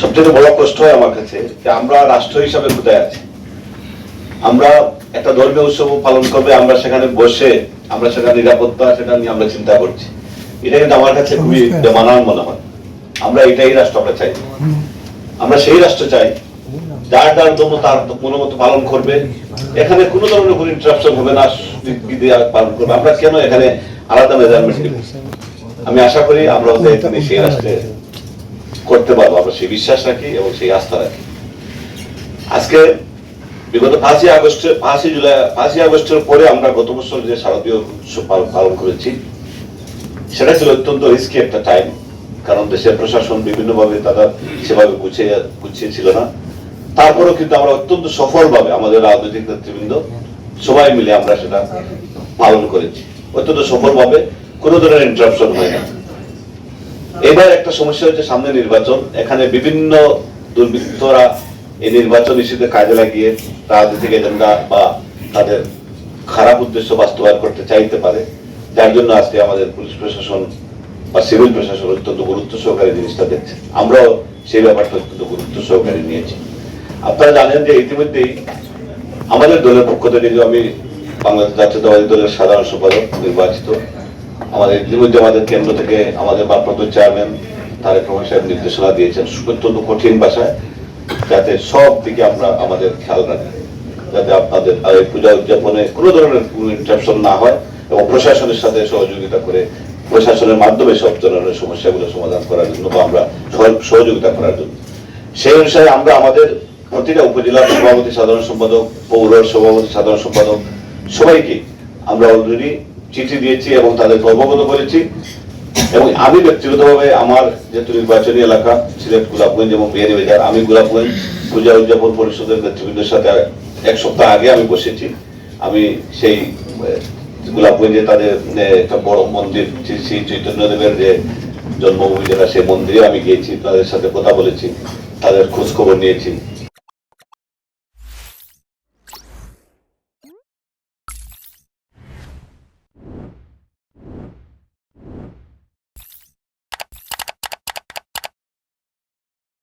সবচেয়ে বড় কষ্ট হয় আমার কাছে যে আমরা রাষ্ট্র হিসাবে কোথায় আছি। আমরা একটা ধর্মীয় উৎসব পালন করবে আমরা সেখানে বসে আমরা সেখানে নিরাপত্তা সেটা নিয়ে আমরা চিন্তা করছি। এটা কিন্তু আমার কাছে খুবই বেমানান মনে হয়। আমরা এটাই রাষ্ট্র আমরা চাই। আমরা সেই রাষ্ট্র চাই যার যার ধর্ম তার মনোমত পালন করবে। এখানে কোনো ধরনের কোনো ইন্টারাপশন হবে না পালন করবে। আমরা কেন এখানে আলাদা মেজারমেন্ট আমি আশা করি আমরা এখানে সেই রাষ্ট্রে করতে পারব আমরা সেই বিশ্বাস রাখি এবং সেই আস্থা রাখি আজকে বিগত পাঁচই আগস্টে, পাঁচই জুলাই, পাঁচই আগস্টের পরে আমরা গত বছর যে শারদীয় উৎসব পালন- করেছি, সেটা ছিল অত্যন্ত রিস্কি একটা টাইম কারণ দেশের প্রশাসন বিভিন্নভাবে তারা সেভাবে গুছিয়ে ছিল না। তারপরেও কিন্তু আমরা অত্যন্ত সফলভাবে আমাদের রাজনৈতিক নেতৃবৃন্দ সবাই মিলে আমরা সেটা পালন করেছি। অত্যন্ত সফলভাবে, কোনো ধরনের ইন্টারাপশন হয় না। এবার একটা সমস্যা হচ্ছে সামনে নির্বাচন। এখানে বিভিন্ন দুর্বৃত্তরা এই নির্বাচন ইস্যুতে কাজে লাগিয়ে রাজনৈতিক এজেন্ডা বা তাদের খারাপ উদ্দেশ্য বাস্তবায়ন করতে চাইতে পারে। যার জন্য আজকে আমাদের পুলিশ প্রশাসন বা সিভিল প্রশাসন অত্যন্ত গুরুত্ব সহকারে জিনিসটা দেখছে। আমরাও সেই ব্যাপারটা অত্যন্ত গুরুত্ব সহকারে নিয়েছি। আপনারা জানেন যে ইতিমধ্যেই আমাদের দলের পক্ষ থেকে আমি বাংলাদেশ জাতীয়তাবাদী দলের সাধারণ সম্পাদক, নির্বাচিত আমাদের আমাদের কেন্দ্র থেকে আমাদের ভারপ্রাপ্ত চেয়ারম্যান তারেক রহমান সাহেব নির্দেশনা দিয়েছেন অত্যন্ত কঠিন ভাষায় যাতে সব দিকে আমরা আমাদের খেয়াল রাখি, যাতে আপনাদের পূজা উদযাপনে কোনো ধরনের ইন্টারাপশন না হয় এবং প্রশাসনের সাথে সহযোগিতা করে প্রশাসনের মাধ্যমে সব ধরনের সমস্যাগুলো সমাধান করার জন্য বা আমরা সহযোগিতা করার জন্য। সেই অনুসারে আমরা আমাদের প্রতিটা উপজেলার সভাপতি, সাধারণ সম্পাদক পৌর সভাপতি সাধারণ সম্পাদক সবাইকে আমরা অলরেডি চিঠি দিয়েছি এবং তাদেরকে অবগত করেছি। এবং আমি ব্যক্তিগতভাবে আমার যেহেতু নির্বাচনী এলাকা, সিলেট গোলাপগঞ্জ এবং বিয়ানীবাজার আমি গোলাপগঞ্জ পূজা উদযাপন পরিষদের নেতৃবৃন্দের সাথে এক সপ্তাহ আগে আমি বসেছি। আমি সেই গোলাপগঞ্জে তাদের একটা বড় মন্দির শ্রী চৈতন্যদেবের যে জন্মভূমি যেটা, সেই মন্দিরে আমি গিয়েছি, তাদের সাথে কথা বলেছি, তাদের খোঁজখবর নিয়েছি।